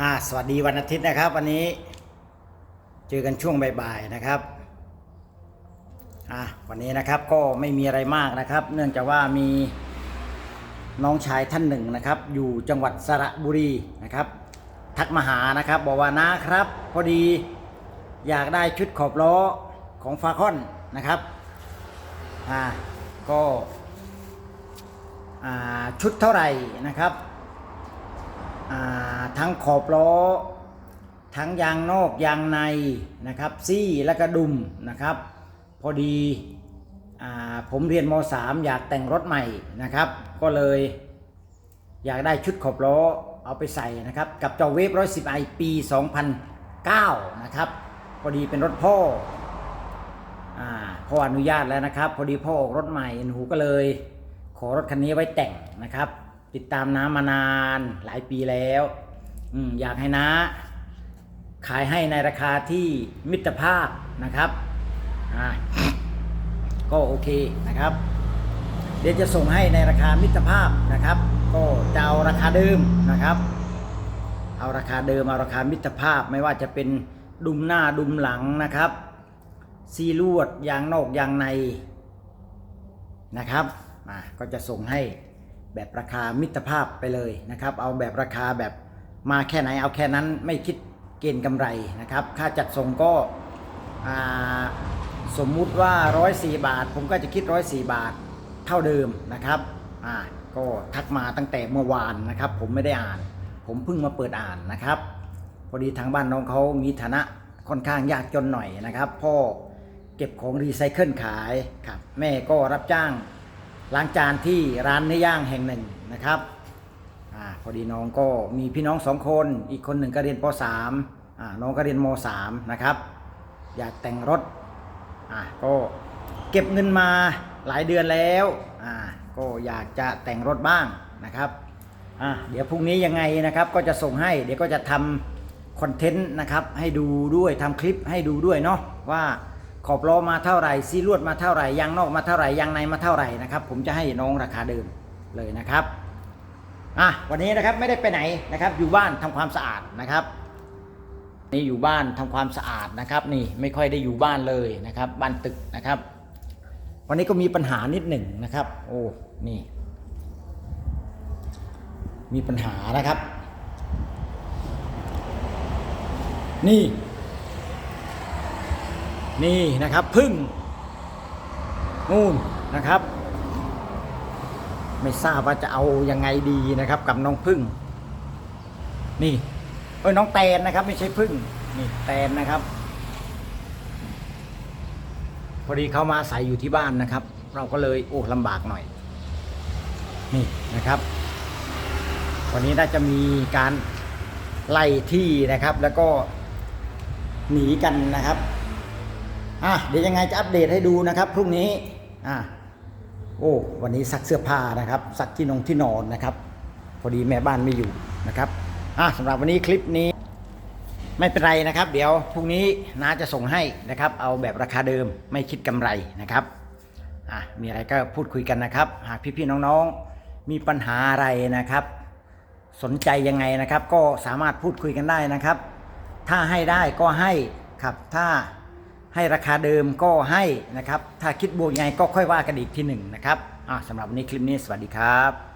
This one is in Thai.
อ่าสวัสดีวันอาทิตย์นะครับ วันนี้ เจอกันช่วงบ่ายๆนะครับอ่าวันนี้นะครับก็ไม่มีอะไรมากนะครับ เนื่องจากว่ามีน้องชายท่านหนึ่งนะครับ อยู่จังหวัดสระบุรีนะครับ ทักมาหานะครับ บอกว่านะครับ พอดีอยากได้ชุดขอบล้อของฟาคอนนะครับอ่าก็อ่าชุดเท่าไหร่นะครับ ทั้งขอบล้อ ทั้งยางนอกยางในนะครับ ซี่และกระดุมนะครับ พอดีอผมเรียนม .3 อยากแต่งรถใหม่นะครับ ก็เลยอยากได้ชุดขอบล้อเอาไปใส่นะครับ กับจ้าเวฟ 110 i ปี 2009 นะครับ พอดีเป็นรถพ่ออพ่ออนุญาตแล้วนะครับ พอดีพ่อออกรถใหม่หนูก็เลย ขอรถคันนี้ไว้แต่งนะครับ ติดตามน้ามานานหลายปีแล้ว อยากให้น้า ขายให้ในราคาที่มิตรภาพนะครับก็โอเคนะครับ เดี๋ยวจะส่งให้ในราคามิตรภาพนะครับ ก็จะเอาราคาเดิมนะครับ เอาราคาเดิมเอาราคามิตรภาพไม่ว่าจะเป็นดุมหน้าดุมหลังนะครับ ซีลวดยางนอกยางในนะครับมาก็จะส่งให้แบบราคามิตรภาพไปเลยนะครับ เอาแบบราคาแบบ มาแค่ไหนเอาแค่นั้นไม่คิดเกณฑ์กำไรนะครับ ค่าจัดส่งก็สมมุติว่า 104 บาท ผมก็จะคิด 104 บาทเท่าเดิมนะครับอ่าก็ทักมาตั้งแต่เมื่อวานนะครับ ผมไม่ได้อ่าน ผมเพิ่งมาเปิดอ่านนะครับ พอดีทางบ้านน้องเขามีฐานะค่อนข้างยากจนหน่อยนะครับพ่อเก็บของรีไซเคิลขายครับแม่ก็รับจ้างล้างจานที่ร้านเนื้อย่างแห่งหนึ่งนะครับ อาพอดีน้องก็มีพี่น้องสองคน อีกคนหนึ่งก็เรียนป .3 อ่าน้องก็เรียนม .3 นะครับ อยากแต่งรถอ่าก็เก็บเงินมาหลายเดือนแล้วอ่าก็อยากจะแต่งรถบ้างนะครับอะเดี๋ยวพรุ่งนี้ยังไงนะครับก็จะส่งให้ เดี๋ยวก็จะทำคอนเทนต์นะครับให้ดูด้วยทำคลิปให้ดูด้วยเนาะว่าขอบล้อมาเท่าไหร่ซีลวดมาเท่าไหร่ยางนอกมาเท่าไหร่ยางในมาเท่าไหร่นะครับ ผมจะให้น้องราคาเดิมเลยนะครับ อะวันนี้นะครับไม่ได้ไปไหนนะครับ อยู่บ้านทำความสะอาดนะครับ นี่อยู่บ้านทำความสะอาดนะครับ นี่ไม่ค่อยได้อยู่บ้านเลยนะครับ บ้านตึกนะครับ วันนี้ก็มีปัญหานิดหนึ่งนะครับ โอ้นี่ มีปัญหานะครับ นี่ นี่นะครับพึ่งนู่นนะครับ ไม่ทราบว่าจะเอายังไงดีนะครับ กับน้องพึ่ง นี่เอ้ยน้องแตนนะครับ ไม่ใช่พึ่ง นี่แตนนะครับ พอดีเขามาใส่อยู่ที่บ้านนะครับ เราก็เลยโอ้ลำบากหน่อย นี่นะครับ วันนี้น่าจะมีการไล่ที่นะครับ แล้วก็หนีกันนะครับอะเดี๋ยวยังไงจะอัปเดตให้ดูนะครับ พรุ่งนี้อะ โอ้วันนี้ซักเสื้อผ้านะครับ ซักที่นงที่นอนนะครับ พอดีแม่บ้านไม่อยู่นะครับอะสำหรับวันนี้คลิปนี้ไม่เป็นไรนะครับ เดี๋ยวพรุ่งนี้น้าจะส่งให้นะครับ เอาแบบราคาเดิมไม่คิดกำไรนะครับอะมีอะไรก็พูดคุยกันนะครับ หากพี่ๆน้องๆ มีปัญหาอะไรนะครับ สนใจยังไงนะครับ ก็สามารถพูดคุยกันได้นะครับ ถ้าให้ได้ก็ให้ครับถ้า ให้ราคาเดิมก็ให้นะครับ ถ้าคิดบวกยังไงก็ค่อยว่ากันอีกทีหนึ่งนะครับสำหรับวันนี้คลิปนี้สวัสดีครับ